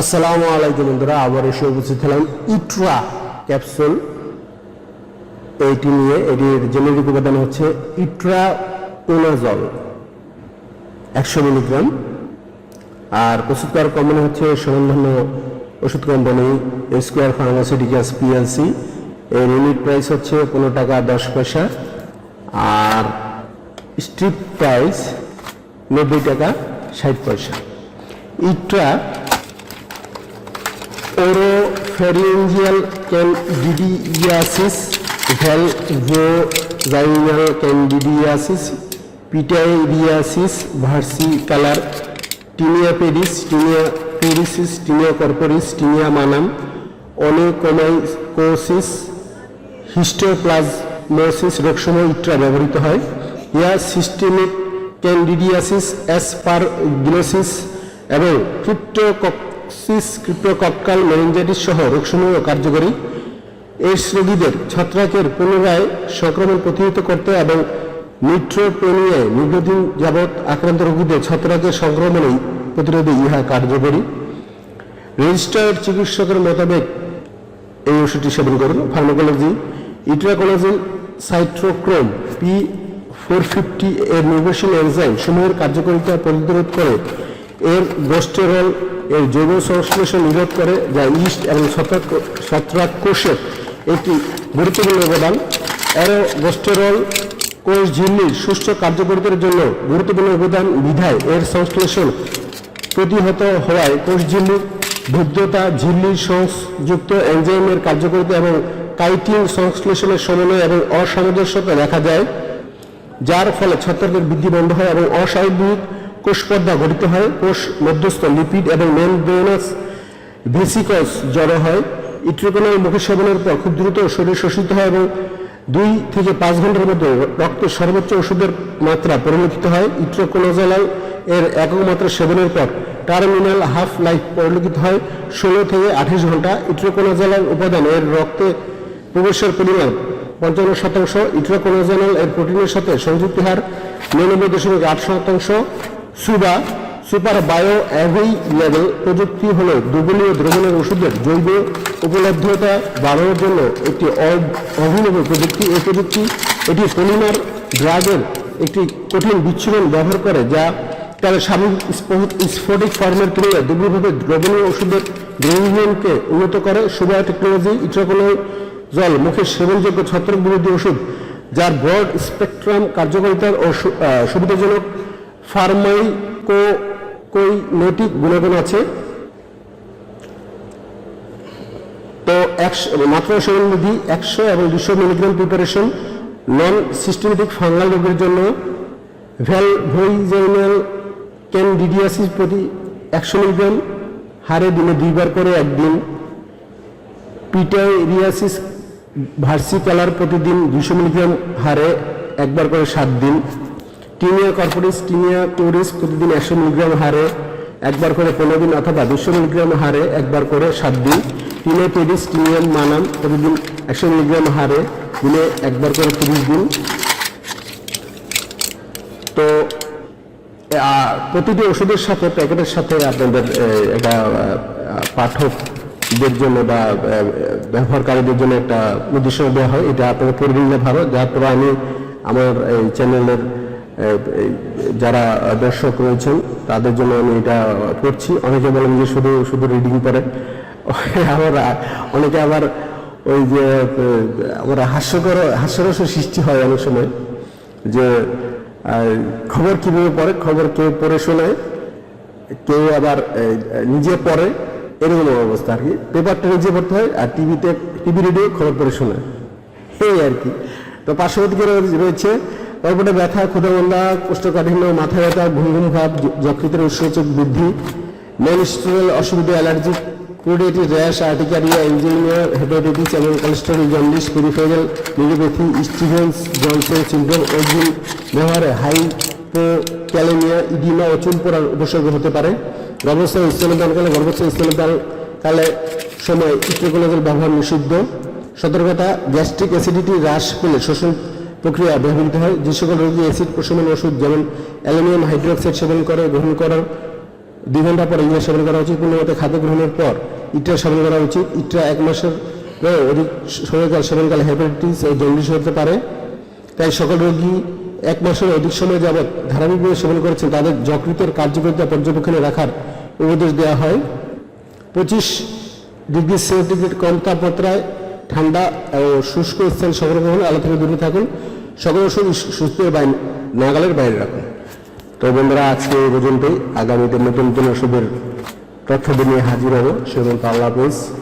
আসসালামু আলাইকুম বন্ধুরা আবার এসে উপস্থিত হলাম ইট্রা ক্যাপসুল এইটি নিয়ে, এটির জেনেরিক উপাদান হচ্ছে ইট্রা ওনাজল একশো মিলিগ্রাম। আর প্রস্তুত করার কোম্পানি হচ্ছে স্বনামধন্য ওষুধ কোম্পানি স্কোয়ার ফার্মাসিউটিক্যালস পিএলসি এর ইউনিট প্রাইস হচ্ছে পনেরো টাকা দশ পয়সা। আর স্ট্রিপ প্রাইস নব্বই টাকা ষাট পয়সা। Itra oropharyngeal candidiasis, valvoginal candidiasis, pityriasis, versicolor, tinea pedis, tinea perisis, tinea corporis, tinea manam, onychomycosis, histoplasmosis রোগসমূহ Itra ব্যবহৃত হয় ইয়া সিস্টেমিক ক্যান্ডিডিয়াসিস অ্যাসপারগিলোসিস এবং ক্রিপ্টোকক্সিস ক্রিপ্টোকক্কাল মেনিনজাইটিস সহ রোগসমূহ কার্যকরী। এইডস রোগীদের ছত্রাকের পুনরায় সংক্রমণ প্রতিহত করতে এবং নিট্রোপেনিয়ায় দীর্ঘদিন যাবৎ আক্রান্ত রোগীদের ছত্রাকের সংক্রমণেই প্রতিরোধে ইহা কার্যকরী। রেজিস্টার্ড চিকিৎসকের মোতাবেক এই ওষুধটি সেবন করুন। Pharmacology itraconazole cytochrome P four fifty এর নির্ভরশীল এনজাইম সমূহের কার্যকারিতা প্রতিরোধ করে এর গোস্টেরল এর জৈব সংশ্লেষণ নিরোধ করে, যা ইস্ট এবং ছত্রাক কোষের একটি গুরুত্বপূর্ণ অবদান। অ্যারো গোস্টেরল কোষ ঝিল্লির সুস্থ কার্যকরিতার জন্য গুরুত্বপূর্ণ অবদান বিধায় এর সংশ্লেষণ প্রতিহত হওয়ায় কোষ ঝিল্লির ভুদ্রতা ঝিল্লির সংযুক্ত এনজাইমের কার্যকারিতা এবং কাইটিন সংশ্লেষণের সমন্বয় এবং অসামঞ্জস্যতা দেখা যায় যার ফলে ছত্রাকের বৃদ্ধি বন্ধ হয় এবং অস্বাভাবিক কোষপর্দা গঠিত হয়, কোষ মধ্যস্থ লিপিড এবং মেমব্রেনাস ভেসিকস জড়ো হয়। ইট্রিকোনাল মুখে সেবনের পর খুব দ্রুত শরীর শোষিত হয় এবং দুই থেকে পাঁচ ঘণ্টার মধ্যে রক্তের সর্বোচ্চ ওষুধের মাত্রা পরিলক্ষিত হয়। ইট্রোকোনোজোলাল এর একক মাত্রা সেবনের পর টার্মিনাল হাফ লাইফ পরিলক্ষিত হয়, ষোলো থেকে আঠাশ ঘণ্টা। ইট্রোকোনোজোলাল উপাদান এর রক্তে প্রবেশের পরিমাণ পঞ্চান্ন শতাংশ। ইট্রোকোনোজোনাল এর প্রোটিনের সাথে সংযুক্তি হার নিরানব্বই দশমিক আট শতাংশ। সুবা সুপার বায়ো অ্যাভেইলেবল প্রযুক্তি হল দুর্বলীয় দ্রবণের ওষুধের জৈব উপলব্ধতা বাড়ানোর জন্য একটি অভিনব প্রযুক্তি। এই প্রযুক্তি এটি পলিমার ড্রাগের একটি কঠিন বিচ্ছুরণ ব্যবহার করে, যা তার স্বাভাবিক স্ফো- স্ফটিক ফর্মের তুলনায় দুর্বলভাবে দ্রবণীয় ওষুধের দ্রবীভবনকে উন্নত করে। সুবা টেকনোলজি ইট্রাকোনো জল মুখে সেবনযোগ্য ছত্রাক বিরোধী ওষুধ, যার ব্রড স্পেকট্রাম কার্যকারিতার ও সুবিধাজনক ফার্মাইকোকৈনেটিক গুণাগুণ আছে। তো একশো, মাত্রা বিধি একশো এবং দুশো milligram preparation, non systemic fungal রোগের জন্য ভ্যালভোইজেনাল ক্যান্ডিডিয়াসিস প্রতি একশো মিলিগ্রাম, হারে দিনে দুইবার করে একদিন। পিটাইরিয়াসিস ভার্সিকালার প্রতিদিন দুশো মিলিগ্রাম, হারে একবার করে সাত দিন। টিনিয়া কর্পোরিস টিনিয়া টুরিস প্রতিদিন একশো মিলিগ্রাম হারে একবার করে পনেরো দিন অথবা দুশো মিলিগ্রাম হারে একবার করে সাত দিন। টিনিয়া পেডিস টিনিয়াম মানাম প্রতিদিন একশো মিলিগ্রাম হারে দিনে একবার করে তিরিশ দিন। তো প্রতিটি ওষুধের সাথে, প্যাকেটের সাথে আপনাদের একটা পাঠকদের জন্য বা ব্যবহারকারীদের জন্য একটা নির্দেশনা দেওয়া হয়। এটা আপনাদের পড়ে নিলে ভালো। যার পরে আমি আমার এই চ্যানেলের যারা দর্শক রয়েছেন, তাদের জন্য আমি এটা পড়ছি অনেকে বলেন যে শুধু শুধু রিডিং করে। আবার, অনেকে আবার ওই যে আমার হাস্যকর, হাস্যরসের সৃষ্টি হয় অনেক সময়। যে খবর কীভাবে পড়ে, খবর কেউ পড়ে শোনায় কেউ আবার নিজে পড়ে, এরকম অবস্থা আর কি। পেপারটা নিজে পড়তে হয় আর টিভিতে, টিভি রেডিও খবর পড়ে শোনায় এই আর কি। তো পার্শ্ববর্তী রয়েছে গল্পটা ব্যথা ক্ষুধামন্দা কোষ্ঠকাঠিন্য, মাথা ব্যথা ঘুম ঘুম ভাব যকৃতের উৎসেচক বৃদ্ধি মেনস্ট্রুয়াল অসুবিধা অ্যালার্জি ক্রুডেটি র্যাশ আর্টিকারিয়া ইঞ্জিনিয়ার হেপাটাইটিস এবং cholesterol jaundice peripheral neuropathy Stevens Johnson syndrome ওজন ব্যবহারে হাইপোক্যালেমিয়া ইডিমা ও চুল পড়ার উপসর্গ হতে পারে। গর্ভস্থান স্তনদানকালে গর্ভস্থান স্তনদানকালে সময় ইস্ট্রোকোলোজের ব্যবহার নিষিদ্ধ। সতর্কতা গ্যাস্ট্রিক অ্যাসিডিটি হ্রাস পেলে শোষণ প্রক্রিয়া ব্যবহৃত হয়। যে সকল রোগী অ্যাসিড প্রশমন ওষুধ, যেমন অ্যালুমিনিয়াম হাইড্রোক্সাইড সেবন করে, গ্রহণ করার দুই ঘণ্টা পরে ইয়া সেবন করা উচিত। পূর্ণমতো খাদ্য গ্রহণের পর ইট্রা সেবন করা উচিত। ইট্রা এক মাসের অধিক সময়কাল সেবনকালে হেপাটাইটিস ও জন্ডিস হতে পারে। তাই সকল রোগী এক মাসের অধিক সময় যাবৎ ধারাবাহিকভাবে সেবন করেছেন, তাদের যকৃতের কার্যকারিতা পর্যবেক্ষণে রাখার উপদেশ দেওয়া হয়। পঁচিশ ডিগ্রি সেন্টিগ্রেড কম তাপমাত্রায় ঠান্ডা ও শুষ্ক স্থান সংরক্ষণ আলো থেকে দূরে থাকুন। সকল ওষুধ সুস্থের বাইরে নাগালের বাইরে রাখুন। তো বন্ধুরা, আজকে এই পর্যন্তই। আগামীতে নতুন নতুন ওষুধের তথ্য নিয়ে হাজির হব। সে পর্যন্ত আল্লাহ হাফেজ।